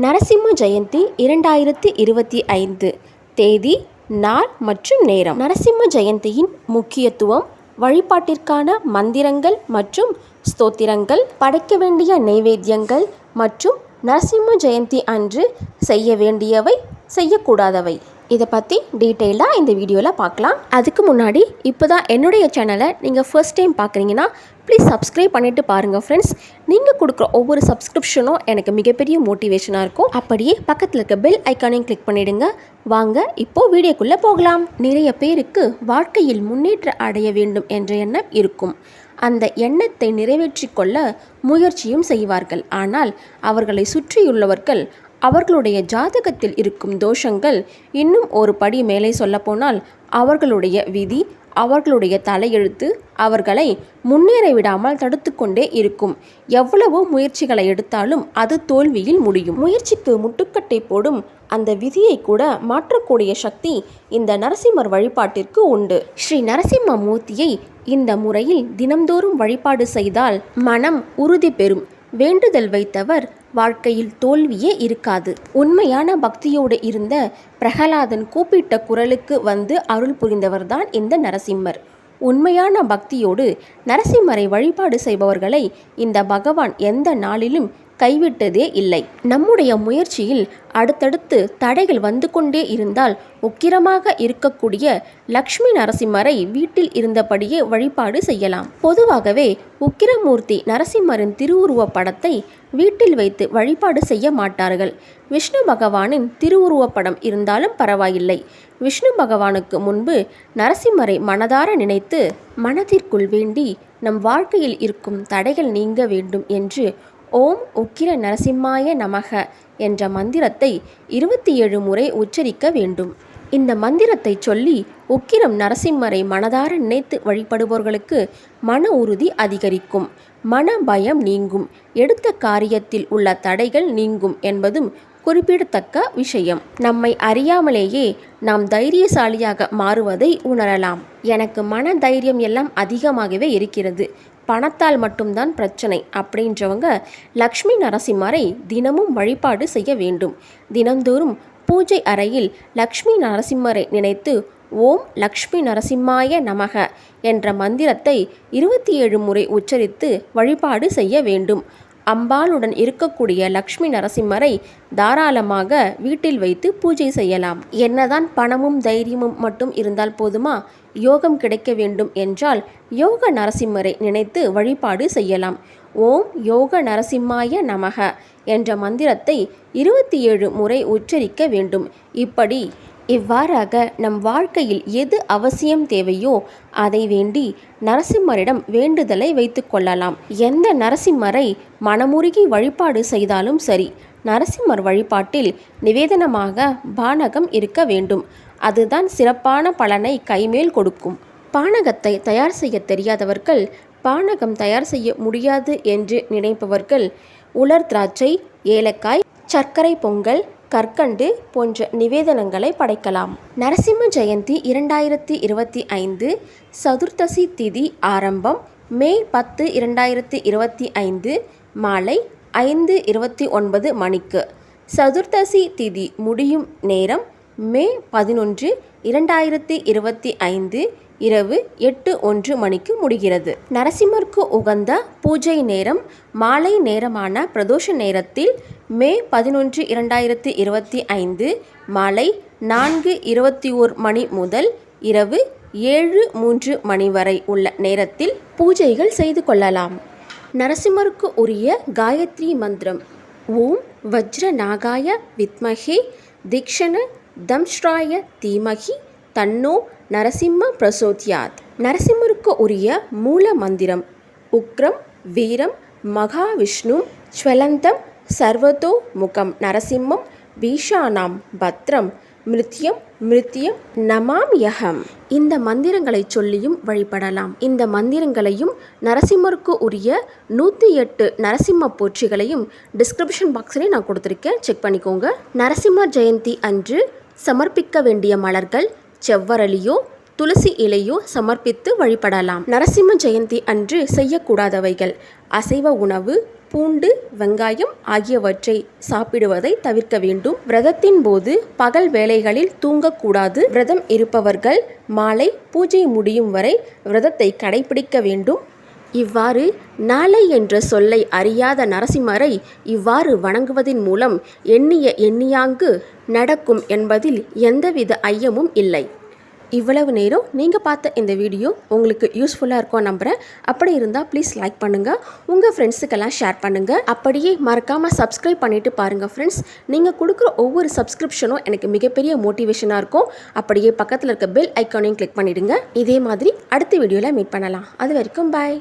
நரசிம்ம ஜெயந்தி இரண்டாயிரத்தி இருபத்தி ஐந்து. தேதி நாள் மற்றும் நேரம். நரசிம்ம ஜெயந்தியின் முக்கியத்துவம் வழிபாட்டிற்கான மந்திரங்கள் மற்றும் ஸ்தோத்திரங்கள் படைக்க வேண்டிய நைவேத்தியங்கள் மற்றும் நரசிம்ம ஜெயந்தி அன்று செய்ய வேண்டியவை செய்யக்கூடாதவை. இதை பற்றி டீட்டெயிலாக இந்த வீடியோவில் பார்க்கலாம். அதுக்கு முன்னாடி இப்போ தான் என்னுடைய சேனலை நீங்கள் ஃபர்ஸ்ட் டைம் பார்க்குறீங்கன்னா ப்ளீஸ் சப்ஸ்கிரைப் பண்ணிவிட்டு பாருங்கள் ஃப்ரெண்ட்ஸ் நீங்கள் கொடுக்குற ஒவ்வொரு சப்ஸ்கிரிப்ஷனும் எனக்கு மிகப்பெரிய மோட்டிவேஷனாக இருக்கும். அப்படியே பக்கத்தில் இருக்க பெல் ஐக்கானையும் கிளிக் பண்ணிடுங்க. வாங்க இப்போது வீடியோக்குள்ளே போகலாம். நிறைய பேருக்கு வாழ்க்கையில் முன்னேற்ற அடைய வேண்டும் என்ற எண்ணம் இருக்கும். அந்த எண்ணத்தை நிறைவேற்றி கொள்ள முயற்சியும் செய்வார்கள். ஆனால் அவர்களை சுற்றியுள்ளவர்கள் அவர்களுடைய ஜாதகத்தில் இருக்கும் தோஷங்கள் இன்னும் ஒரு படி மேலே சொல்லப்போனால் அவர்களுடைய விதி அவர்களுடைய தலையெழுத்து அவர்களை முன்னேற விடாமல் தடுத்து கொண்டே இருக்கும். எவ்வளவோ முயற்சிகளை எடுத்தாலும் அது தோல்வியில் முடியும். முயற்சிக்கு முட்டுக்கட்டை போடும் அந்த விதியை கூட மாற்றக்கூடிய சக்தி இந்த நரசிம்மர் வழிபாட்டிற்கு உண்டு. ஸ்ரீ நரசிம்ம மூர்த்தியை இந்த முறையில் தினம்தோறும் வழிபாடு செய்தால் மனம் உறுதி பெறும். வேண்டுதல் வைத்தவர் வாழ்க்கையில் தோல்வியே இருக்காது. உண்மையான பக்தியோடு இருந்த பிரகலாதன் கூப்பிட்ட குரலுக்கு வந்து அருள் புரிந்தவர்தான் இந்த நரசிம்மர். உண்மையான பக்தியோடு நரசிம்மரை வழிபாடு செய்பவர்களை இந்த பகவான் எந்த நாளிலும் கைவிட்டதே இல்லை. நம்முடைய முயற்சியில் அடுத்தடுத்து தடைகள் வந்து கொண்டே இருந்தால் உக்கிரமாக இருக்கக்கூடிய லக்ஷ்மி நரசிம்மரை வீட்டில் இருந்தபடியே வழிபாடு செய்யலாம். பொதுவாகவே உக்கிரமூர்த்தி நரசிம்மரின் திருவுருவப் படத்தை வீட்டில் வைத்து வழிபாடு செய்ய மாட்டார்கள். விஷ்ணு பகவானின் திருவுருவப் படம் இருந்தாலும் பரவாயில்லை. விஷ்ணு பகவானுக்கு முன்பு நரசிம்மரை மனதார நினைத்து மனதிற்குள் வேண்டி நம் வாழ்க்கையில் இருக்கும் தடைகள் நீங்க வேண்டும் என்று ஓம் உக்கிர நரசிம்மாய நமக என்ற மந்திரத்தை இருபத்தி ஏழு முறை உச்சரிக்க வேண்டும். இந்த மந்திரத்தை சொல்லி உக்கிரம் நரசிம்மரை மனதார நினைத்து வழிபடுபவர்களுக்கு மன உறுதி அதிகரிக்கும். மன பயம் நீங்கும். எடுத்த காரியத்தில் உள்ள தடைகள் நீங்கும் என்பதும் குறிப்பிடத்தக்க விஷயம். நம்மை அறியாமலேயே நாம் தைரியசாலியாக மாறுவதை உணரலாம். எனக்கு மன தைரியம் எல்லாம் அதிகமாகவே இருக்கிறது. பணத்தால் மட்டும்தான் பிரச்சனை அப்படின்றவங்க லக்ஷ்மி நரசிம்மரை தினமும் வழிபாடு செய்ய வேண்டும். தினந்தோறும் பூஜை அறையில் லக்ஷ்மி நரசிம்மரை நினைத்து ஓம் லக்ஷ்மி நரசிம்மாய நமக என்ற மந்திரத்தை இருபத்தி ஏழு முறை உச்சரித்து வழிபாடு செய்ய வேண்டும். அம்பாளுடன் இருக்கக்கூடிய லக்ஷ்மி நரசிம்மரை தாராளமாக வீட்டில் வைத்து பூஜை செய்யலாம். என்னதான் பணமும் தைரியமும் மட்டும் இருந்தால் போதுமா? யோகம் கிடைக்க வேண்டும் என்றால் யோக நரசிம்மரை நினைத்து வழிபாடு செய்யலாம். ஓம் யோக நரசிம்மாய நமக என்ற மந்திரத்தை இருபத்தி ஏழு முறை உச்சரிக்க வேண்டும். இப்படி இவ்வாறாக நம் வாழ்க்கையில் எது அவசியம் தேவையோ அதை வேண்டி நரசிம்மரிடம் வேண்டுதலை வைத்து கொள்ளலாம். எந்த நரசிம்மரை மனமுருகி வழிபாடு செய்தாலும் சரி நரசிம்மர் வழிபாட்டில் நிவேதனமாக பானகம் இருக்க வேண்டும். அதுதான் சிறப்பான பலனை கைமேல் கொடுக்கும். பானகத்தை தயார் செய்ய தெரியாதவர்கள் பானகம் தயார் செய்ய முடியாது என்று நினைப்பவர்கள் உலர் திராட்சை ஏலக்காய் சர்க்கரை பொங்கல் கற்கண்டு போன்ற நிவேதனங்களை படைக்கலாம். நரசிம்ம ஜெயந்தி இரண்டாயிரத்தி இருபத்தி ஐந்து சதுர்த்தசி திதி ஆரம்பம் மே பத்து இரண்டாயிரத்தி இருபத்தி ஐந்து மாலை ஐந்து இருபத்தி ஒன்பது மணிக்கு. சதுர்த்தசி திதி முடியும் நேரம் மே பதினொன்று இரண்டாயிரத்தி இருபத்தி ஐந்து இரவு எட்டு ஒன்று மணிக்கு முடிகிறது. நரசிம்மருக்கு உகந்த பூஜை நேரம் மாலை நேரமான பிரதோஷ நேரத்தில் மே பதினொன்று இரண்டாயிரத்தி இருபத்தி ஐந்து மாலை நான்கு இருபத்தி ஓர் மணி முதல் இரவு ஏழு மூன்று மணி வரை உள்ள நேரத்தில் பூஜைகள் செய்து கொள்ளலாம். நரசிம்மருக்கு உரிய காயத்ரி மந்திரம் ஓம் வஜ்ர நாகாய வித்மகே திக்ஷண தம்ஷ்ராய தீமகி தன்னோ நரசிம்ம பிரசோத்யாத். நரசிம்மருக்கு உரிய மூல மந்திரம் உக்ரம் வீரம் மகாவிஷ்ணு ஸ்வலந்தம் சர்வதோ முகம் நரசிம்மம் பீஷானாம் பத்ரம் மிருத்யம் மிருத்யம் நமாம் யகம் இந்த மந்திரங்களை சொல்லியும் வழிபடலாம். இந்த மந்திரங்களையும் நரசிம்மருக்கு உரிய நூற்றி எட்டு நரசிம்ம போற்றிகளையும் டிஸ்கிரிப்ஷன் பாக்ஸ்லேயே நான் கொடுத்துருக்கேன். செக் பண்ணிக்கோங்க. நரசிம்மர் ஜெயந்தி அன்று சமர்ப்பிக்க வேண்டிய மலர்கள் செவ்வரளியோ துளசி இலையோ சமர்ப்பித்து வழிபடலாம். நரசிம்ம ஜெயந்தி அன்று செய்யக்கூடாதவைகள் அசைவ உணவு பூண்டு வெங்காயம் ஆகியவற்றை சாப்பிடுவதை தவிர்க்க வேண்டும். விரதத்தின் போது பகல் வேளைகளில் தூங்கக்கூடாது. விரதம் இருப்பவர்கள் மாலை பூஜை முடியும் வரை விரதத்தை கடைபிடிக்க வேண்டும். இவ்வாறு நாளை என்ற சொல்லை அறியாத நரசிம்மரை இவ்வாறு வணங்குவதின் மூலம் எண்ணிய எண்ணியாங்கு நடக்கும் என்பதில் எந்தவித ஐயமும் இல்லை. இவ்வளவு நேரம் நீங்கள் பார்த்த இந்த வீடியோ உங்களுக்கு யூஸ்ஃபுல்லாக இருக்கும் நம்புகிறேன் அப்படி இருந்தால் ப்ளீஸ் லைக் பண்ணுங்கள் உங்கள் ஃப்ரெண்ட்ஸுக்கெல்லாம் ஷேர் பண்ணுங்கள் அப்படியே மறக்காமல் சப்ஸ்கிரைப் பண்ணிவிட்டு பாருங்கள் ஃப்ரெண்ட்ஸ் நீங்கள் கொடுக்குற ஒவ்வொரு சப்ஸ்கிரிப்ஷனும் எனக்கு மிகப்பெரிய மோட்டிவேஷனாக இருக்கும். அப்படியே பக்கத்தில் இருக்க பெல் ஐக்கானையும் கிளிக் பண்ணிவிடுங்க இதே மாதிரி அடுத்த வீடியோவில் மீட் பண்ணலாம். அது வரைக்கும் பாய்